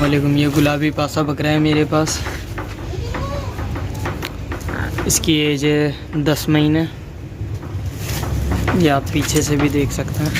वालेकुम ये गुलाबी पासा बकरा है मेरे पास। इसकी एज है दस महीने। ये आप पीछे से भी देख सकते हैं।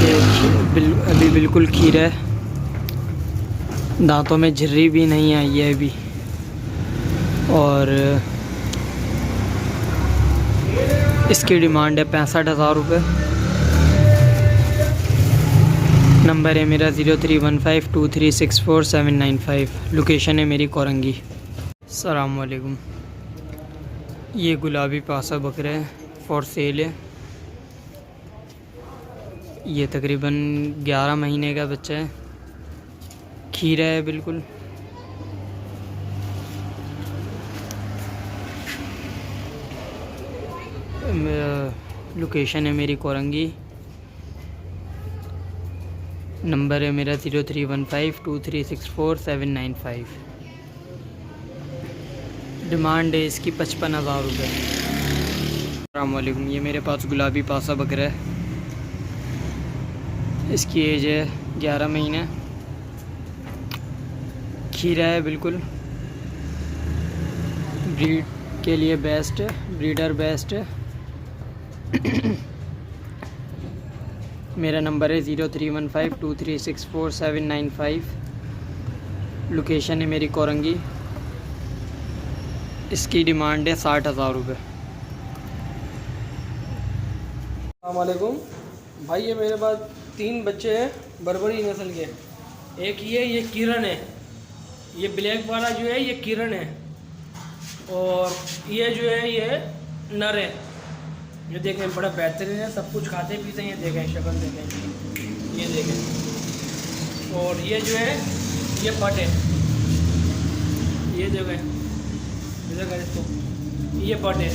ये बिल, अभी बिल्कुल खीरा है। दांतों में झर्री भी नहीं आई है अभी। और इसकी डिमांड है पैंसठ हज़ार रुपये नंबर है मेरा zero three one five two three six four seven nine five. Location है मेरी कोरंगी। अलकुम ये गुलाबी पासा बकरा है फॉर सेल है। ये तकरीबन 11 महीने का बच्चा है। खीरा है बिल्कुल। लोकेशन है मेरी कोरंगी। नंबर है मेरा zero three one five two three six four seven nine five. Demand है इसकी पचपन हज़ार रुपये अलकुम ये मेरे पास गुलाबी पासा बकरा है। इसकी एज है ग्यारह महीने। खीरा है बिल्कुल। ब्रीड के लिए बेस्ट है ब्रीडर बेस्ट। है मेरा नंबर है zero three one five two three six four seven nine five. Location है मेरी कोरंगी। इसकी डिमांड है साठ हज़ार रुपये अलकुम भाई, ये मेरे पास तीन बच्चे हैं, बरबरी नस्ल के। एक ये ये किरण है। ये ब्लैक वाला जो है, ये किरण है। और ये जो है, ये नर है। ये देखें, बड़ा बेहतरीन है, सब कुछ खाते पीते हैं, ये देखें, शक्ल देखें। ये देखें। और ये जो है, ये पट है। ये देखें देखें इसको। ये पट है।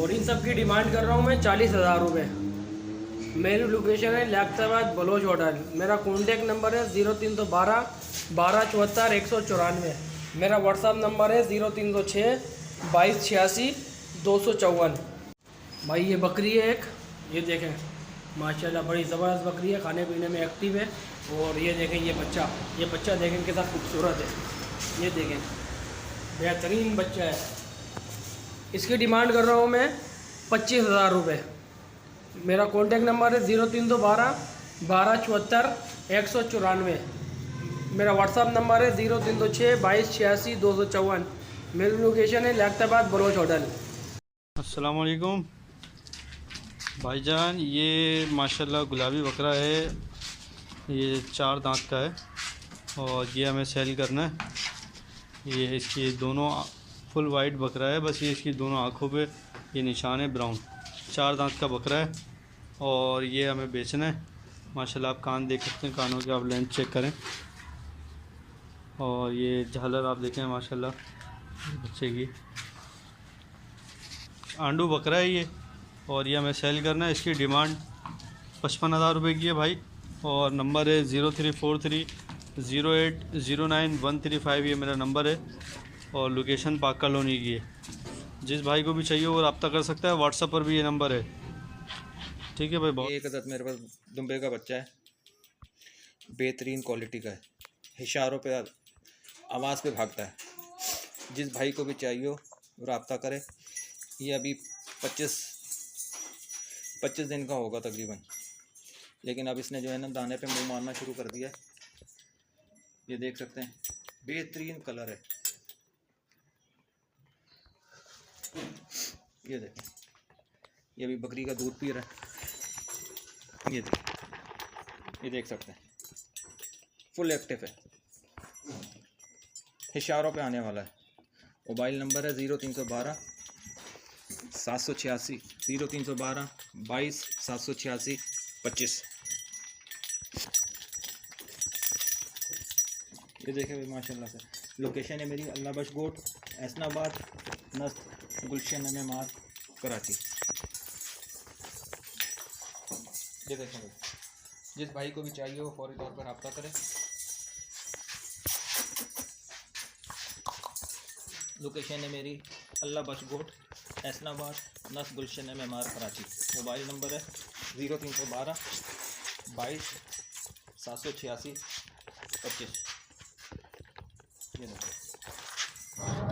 और इन सब की डिमांड कर रहा हूँ मैं चालीस हज़ार रुपये मेरी लोकेशन है लैक्ताबाद बलोच होटल। मेरा कॉन्टैक्ट नंबर है ज़ीरो तीन सौ बारह बारह चौहत्तर, एक सौ चौरानवे। मेरा व्हाट्सअप नंबर है ज़ीरो तीन सौ छः बाईस छियासी दो सौ चौवन। भाई, ये बकरी है एक। ये देखें, माशाल्लाह, बड़ी ज़बरदस्त बकरी है। खाने पीने में एक्टिव है। और ये देखें, ये बच्चा। ये बच्चा देखें कितना खूबसूरत है। ये देखें, बेहतरीन बच्चा है। इसकी डिमांड कर रहा हूँ मैं पच्चीस हज़ार रुपये मेरा कॉन्टैक्ट नंबर है ज़ीरो तीन सौ बारह बारह चौहत्तर, एक सौ चौरानवे। मेरा व्हाट्सअप नंबर है ज़ीरो तीन सौ छः बाईस छियासी, दो सौ चौवन। मेरी लोकेशन है लैक्ताबाद बलोच होटल। असलकुम भाईजान, ये माशाल्लाह गुलाबी बकरा है। ये चार दांत का है और ये हमें सेल करना है। ये इसकी दोनों फुल वाइट बकरा है। बस ये इसकी दोनों आँखों पे ये निशान है ब्राउन। चार दांत का बकरा है और ये हमें बेचना है। माशाल्लाह आप कान देख सकते हैं, कानों के आप लेंथ चेक करें। और ये झालर आप देखें, माशाल्लाह, बच्चे की। आंडू बकरा है ये। और ये हमें सेल करना है। इसकी डिमांड पचपन हज़ार रुपये की है भाई। और नंबर है zero three four three zero eight zero nine one three five ये मेरा नंबर है। और लोकेशन पाक कॉलोनी की है। जिस भाई को भी चाहिए वो रब्ता कर सकता है। व्हाट्सअप पर भी ये नंबर है। ठीक है भाई, बहुत एक अदद मेरे पास दुम्बे का बच्चा है। बेहतरीन क्वालिटी का है। इशारों पे आवाज़ पे भागता है। जिस भाई को भी चाहिए हो रबता करे। ये अभी पच्चीस पच्चीस दिन का होगा तकरीबन। लेकिन अब इसने जो है ना दाने पे मुँह मारना शुरू कर दिया है। ये देख सकते हैं, बेहतरीन कलर है। ये देखें, ये अभी बकरी का दूध पी रहा है। ये देख ये देख सकते हैं। फुल एक्टिव है। इशारों पे आने वाला है। मोबाइल नंबर है ज़ीरो तीन सौ बारह। सात सौ छियासी ज़ीरो तीन सौ बारह, बाईस, सात सौ छियासी, पच्चीस। ये देखें भाई, माशाल्लाह से। लोकेशन है मेरी अल्लाह बश गोट ऐसनाबाद नस्त गुलशन में मार कराची। ये देखें भाई, जिस भाई को भी चाहिए वो फौरी तौर पर रब्ता करें। लोकेशन है मेरी अल्लाह बश गोट ऐसनाबाद नस Gulshan, M M R, Karachi. Mobile number है ज़ीरो तीन सौ बारह, बाईस, सात सौ छियासी, पच्चीस।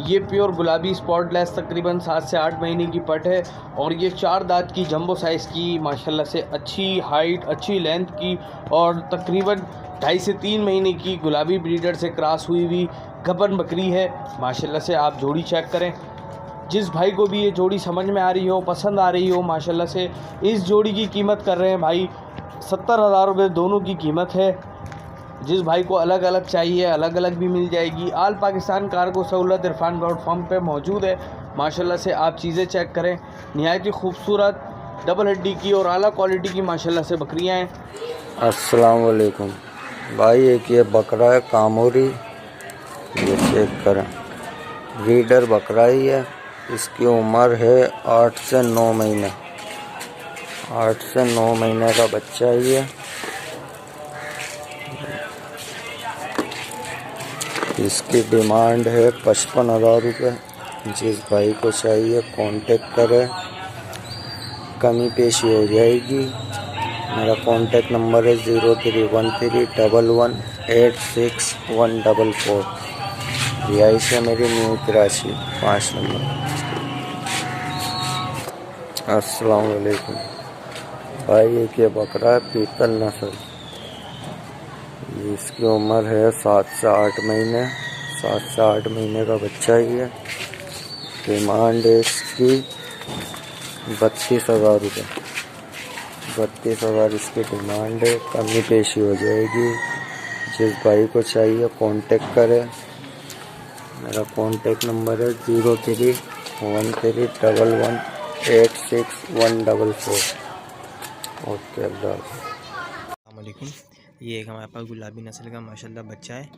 ये प्योर गुलाबी स्पॉटलेस तकरीबन सात से आठ महीने की पट है और ये चार दांत की जंबो साइज़ की, माशाल्लाह से अच्छी हाइट, अच्छी लेंथ की और तकरीबन ढाई से तीन महीने की गुलाबी ब्रीडर से क्रॉस हुई हुई गबन बकरी है। माशाल्लाह से आप जोड़ी चेक करें। जिस भाई को भी ये जोड़ी समझ में आ रही हो, पसंद आ रही हो, माशाल्लाह से इस जोड़ी की कीमत कर रहे हैं भाई। सत्तर हज़ार रुपये दोनों की कीमत है। जिस भाई को अलग अलग चाहिए अलग अलग भी मिल जाएगी। आल पाकिस्तान कार्गो सहूलत इरफान प्लेटफॉर्म पे मौजूद है। माशाल्लाह से आप चीज़ें चेक करें। नहायत ही खूबसूरत, डबल हड्डी की और आला क्वालिटी की माशाल्लाह से बकरियाँ हैं। अस्सलाम वालेकुम। भाई, एक ये बकरा है, कामोरी। ये चेक करें। ब्रीडर बकरा ही है। इसकी उम्र है आठ से नौ महीने। आठ से नौ महीने का बच्चा ही है। इसकी डिमांड है पचपन हज़ार रुपये जिस भाई को चाहिए कांटेक्ट करें। कमी पेशी हो जाएगी। मेरा कांटेक्ट नंबर है zero three one three double one eight six one double four. रिहाइश है मेरी न्यू कराची पाँच नंबर। अस्सलाम वालेकुम भाई एक ये बकरा है पीतल नस्ल। इसकी उम्र है सात से आठ महीने। सात से आठ महीने का बच्चा ही है। डिमांड है इसकी बत्तीस हज़ार रुपये। बत्तीस हज़ार इसकी डिमांड है। कमी पेशी हो जाएगी। जिस भाई को चाहिए कांटेक्ट करें। मेरा कांटेक्ट नंबर है zero three one three double one eight six one double four. Okay अलैक्म ये एक हमारे पास गुलाबी नस्ल का माशाल्लाह बच्चा है।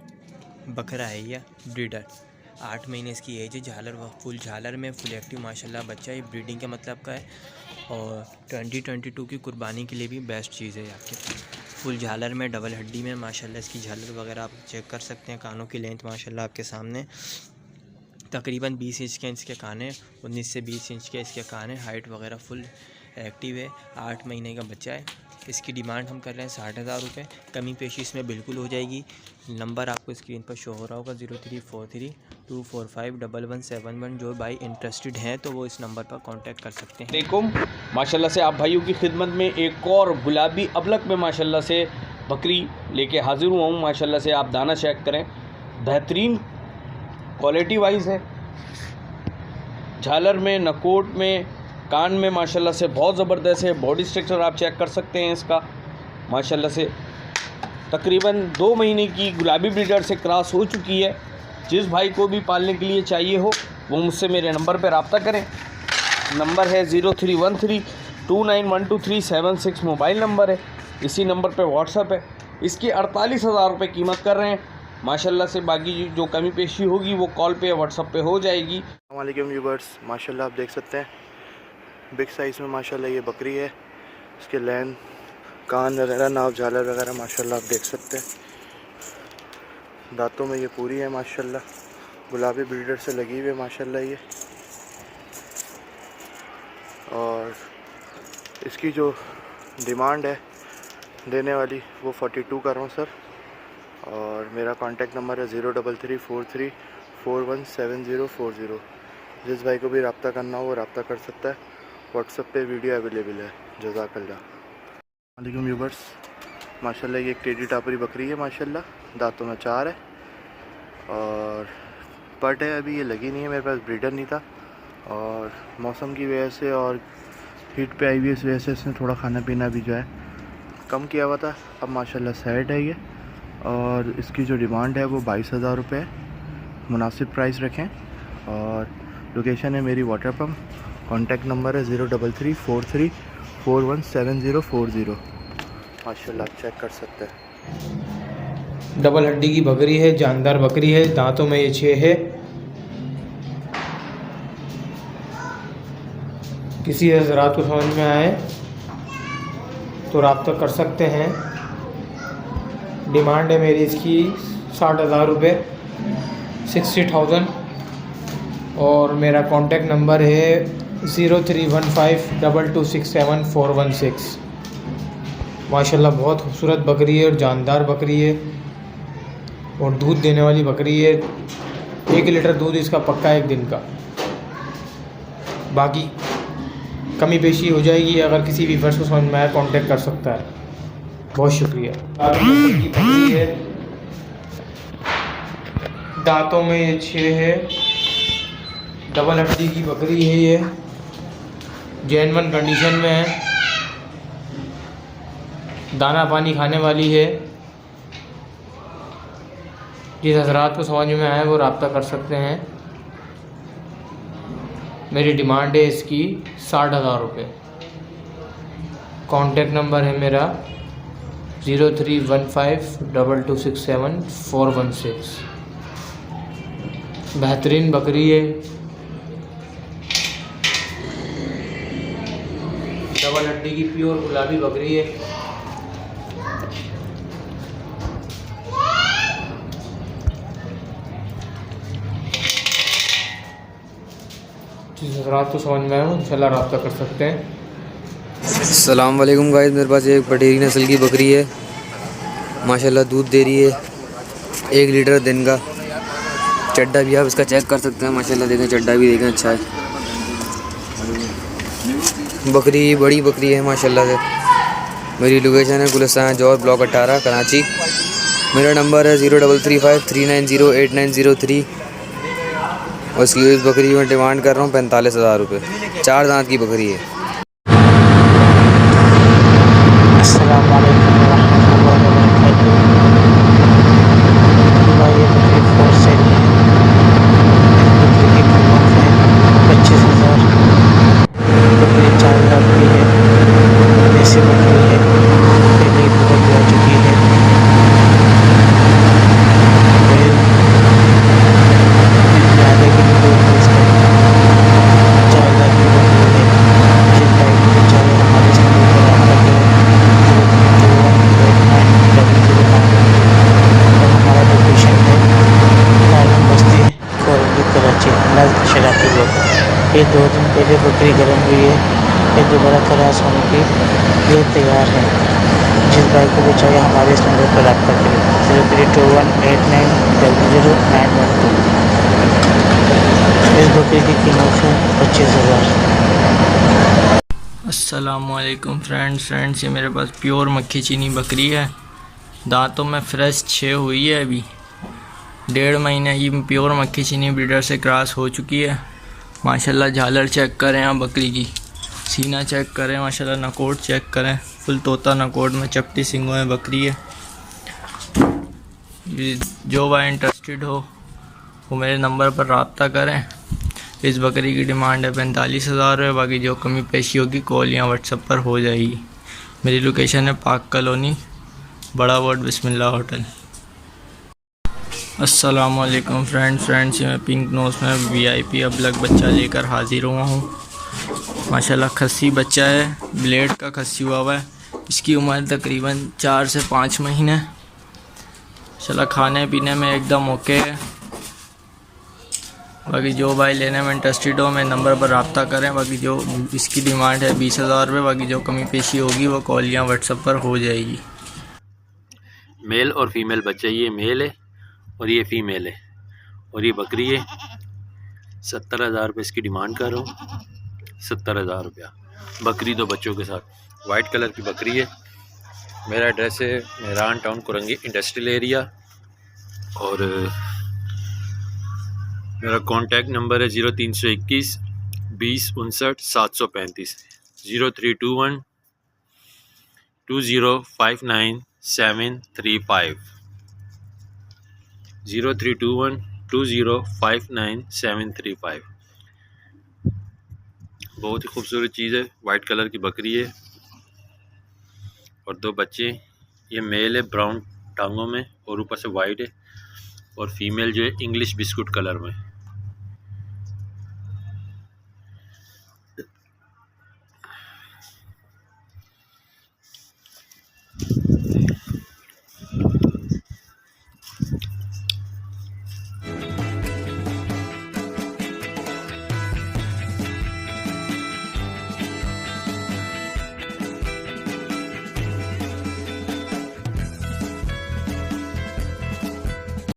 बकरा है ये, ब्रीडर। आठ महीने इसकी एज है, झालर व फुल झालर में, फुल एक्टिव माशाल्लाह बच्चा है। ब्रीडिंग के मतलब का है। और ट्वेंटी ट्वेंटी टू की कुर्बानी के लिए भी बेस्ट चीज़ है आपके। फुल झालर में, डबल हड्डी में, माशाल्लाह इसकी झालर वगैरह आप चेक कर सकते हैं। कानों की लेंथ माशाल्लाह आपके सामने। तकरीबन 20 इंच के इसके कान हैं, उन्नीस से 20 इंच के इसके कान हैं हाइट वगैरह फुल एक्टिव है, आठ महीने का बच्चा है। इसकी डिमांड हम कर रहे हैं साठ हज़ार रुपये कमी पेशी इसमें बिल्कुल हो जाएगी। नंबर आपको स्क्रीन पर शो हो रहा होगा zero three four three two four five double one seven one जो भाई इंटरेस्टेड हैं तो वो इस नंबर पर कांटेक्ट कर सकते हैं। अलैकुम माशाल्लाह से आप भाइयों की खिदमत में एक और गुलाबी अबलक में माशाल्लाह से बकरी लेके हाजिर हुआ हूँ। माशाल्लाह से आप दाना चेक करें। बेहतरीन क्वालिटी वाइज है। झालर में नकोट में, कान में माशाल्लाह से बहुत ज़बरदस्त है। बॉडी स्ट्रक्चर आप चेक कर सकते हैं इसका। माशाल्लाह से तकरीबन दो महीने की गुलाबी ब्रीडर से क्रॉस हो चुकी है। जिस भाई को भी पालने के लिए चाहिए हो, वो मुझसे मेरे नंबर पर रबता करें। नंबर है zero three one three two nine one two three seven six mobile number है। इसी नंबर पे व्हाट्सअप है। इसकी अड़तालीस हज़ार रुपये कीमत कर रहे हैं। माशाल्लाह से बाकी जो कमी पेशी होगी, वो कॉल पे या व्हाट्सअप पे हो जाएगी। वालेकुम व्यूवर्स माशाल्लाह आप देख सकते हैं। बिग साइज़ में माशाल्लाह ये बकरी है। इसके लैन कान वगैरह, नाव झालर वगैरह, माशाल्लाह आप देख सकते हैं। दांतों में ये पूरी है, माशाल्लाह। गुलाबी ब्रीडर से लगी हुई है, माशाल्लाह ये। और इसकी जो डिमांड है देने वाली, वो 42 कर रहा हूँ सर और मेरा कांटेक्ट नंबर है zero double three four three four one seven zero four zero जिस भाई को भी रब्ता करना हो वो रबता कर सकता है। व्हाट्सअप पे वीडियो अवेलेबल है जजाकल्ला वालेकुम व्यूवर्स माशाल्लाह ये एक टेडी टापरी बकरी है, माशाल्लाह। दांतों में चार है। और पट है अभी, ये लगी नहीं है, मेरे पास ब्रीडर नहीं था। और मौसम की वजह से और हीट पे आई हुई इस वजह से इसने थोड़ा खाना पीना भी जो है कम किया हुआ था। अब माशाल्लाह सेट है ये। और इसकी जो डिमांड है वो बाईस हज़ार रुपये मुनासिब प्राइस रखें। और लोकेशन है मेरी वाटर पम्प कॉन्टैक्ट नंबर है zero double three four three four one seven zero four zero. माशा आप चेक कर सकते हैं। डबल हड्डी की बकरी है, जानदार बकरी है, दांतों में ये छः है। किसी हजरात को समझ में आए तो रबता कर सकते हैं। डिमांड है मेरी इसकी, साठ हज़ार रुपये सिक्सटी थाउज़ेंड और मेरा कांटेक्ट नंबर है zero three one five double two six seven four one six माशाल्लाह, बहुत खूबसूरत बकरी है और जानदार बकरी है और दूध देने वाली बकरी है। एक लीटर दूध इसका पक्का है एक दिन का। बाकी कमी पेशी हो जाएगी अगर किसी भी फ़र्स्ट को समझ में आया कॉन्टेक्ट कर सकता है। बहुत शुक्रिया। बकरी है। दांतों में ये छः है। डबल हड्डी की बकरी है ये। जैन वन कंडीशन में है। दाना पानी खाने वाली है। जिस हजरात को समझ में आए वो रबता कर सकते हैं। मेरी डिमांड है इसकी साठ हज़ार रुपये कॉन्टेक्ट नंबर है मेरा। Zero three one five double two six seven four one six. बेहतरीन बकरी है डबल हड्डी की प्योर गुलाबी बकरी है हजरात को समझ में आए वो इंशाल्लाह रब्ता कर सकते हैं। सलाम वालेकुम गाइस मेरे पास एक पटेरी नस्ल की बकरी है। माशाल्लाह दूध दे रही है। एक लीटर दिन का। चड्डा भी आप इसका चेक कर सकते हैं। माशाल्लाह देखें, चड्डा भी देखें अच्छा है। बकरी, बड़ी बकरी है, माशाल्लाह से। मेरी लोकेशन है गुलस्तान, जौहर ब्लॉक अट्ठारह, कराची। मेरा नंबर है zero double three five three nine zero eight nine zero three. और इसकी इस बकरी में डिमांड कर रहा हूँ पैंतालीस हज़ार रुपये चार दांत की बकरी है अस्सलाम वालेकुम वरहमतुल्लाहि वबरकातुहू भाई ये बकरी फोर से है बकरी की कीमत है पच्चीस हज़ार बकरी चार हज़ार की है देसी बकरी है पहले दुबई जा चुकी है बैल ज़्यादा की भी दूध है इसका चार हज़ार की बकरी है जिस भाई को चाहिए हमारे से मिलकर रब्ता करें हमारा लोकेशन है तालिम बस्ती कोरंगी कराची नज़द शराफी रोड ये दो दिन पहले बकरी गर्म हुई है। ये दोबारा क्रॉस होने के ये तैयार है। जिस भाई को भी चाहिए हमारे इस नंबर पर रब्ता करें zero three two one eight nine double zero nine one two. इस बकरी की कीमत है पच्चीस हज़ार। असलकुम फ्रेंड्स। फ्रेंड्स, ये मेरे पास प्योर मक्खी चीनी बकरी है। दांतों में फ्रेश छः हुई है अभी। डेढ़ महीने की प्योर मक्खी चीनी ब्रीडर से क्रॉस हो चुकी है। माशाल्लाह झालर चेक करें आप बकरी की। सीना चेक करें, माशाल्लाह नकोट चेक करें। फुल तोता नकोट में चपटी सिंगों में बकरी है। जो भाई इंटरेस्टेड हो, वो मेरे नंबर पर रबता करें। इस बकरी की डिमांड है पैंतालीस हज़ार है, बाकी जो कमी पेशी होगी कॉल या व्हाट्सएप पर हो जाएगी। मेरी लोकेशन है पाक कॉलोनी, बड़ा वार्ड बिस्मिल्लाह होटल। अस्सलाम वालेकुम फ्रेंड्स मैं पिंक नोज़ में वीआईपी अबलग बच्चा लेकर हाजिर हुआ हूँ। माशाल्लाह, खस्सी बच्चा है। ब्लेड का खस्सी हुआ हुआ है। इसकी उम्र तकरीबन चार से पाँच महीने। चला खाने पीने में एकदम ओके है। बाकी जो भाई लेने में इंटरेस्टेड हो मेरे नंबर पर रबता करें। बाकी जो इसकी डिमांड है बीस हज़ार रुपये बाकी जो कमी पेशी होगी, वो कॉल या व्हाट्सएप पर हो जाएगी। मेल और फीमेल बच्चे, ये मेल है। और ये फीमेल है। और ये बकरी है। सत्तर हज़ार रुपये इसकी डिमांड कर रहा हूँ। सत्तर हज़ार रुपया। बकरी दो बच्चों के साथ। वाइट कलर की बकरी है। मेरा एड्रेस है Mehran town Korangi industrial area और, मेरा कॉन्टैक्ट नंबर है ज़ीरो तीन सौ इक्कीस, बीस उनसठ, सात सौ पैंतीस। Zero three two one, two zero five nine, seven three five. Zero three two one two zero five nine seven three five. बहुत ही खूबसूरत चीज़ है, वाइट कलर की बकरी है और दो बच्चे ये मेल है ब्राउन टांगों में और ऊपर से वाइट है और फीमेल जो है इंग्लिश बिस्कुट कलर में।